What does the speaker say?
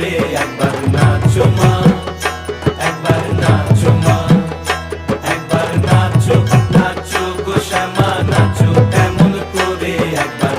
বলে একবার নাচো মা একবার নাচো মা একবার নাচো নাচো গো শ্যামা করে একবার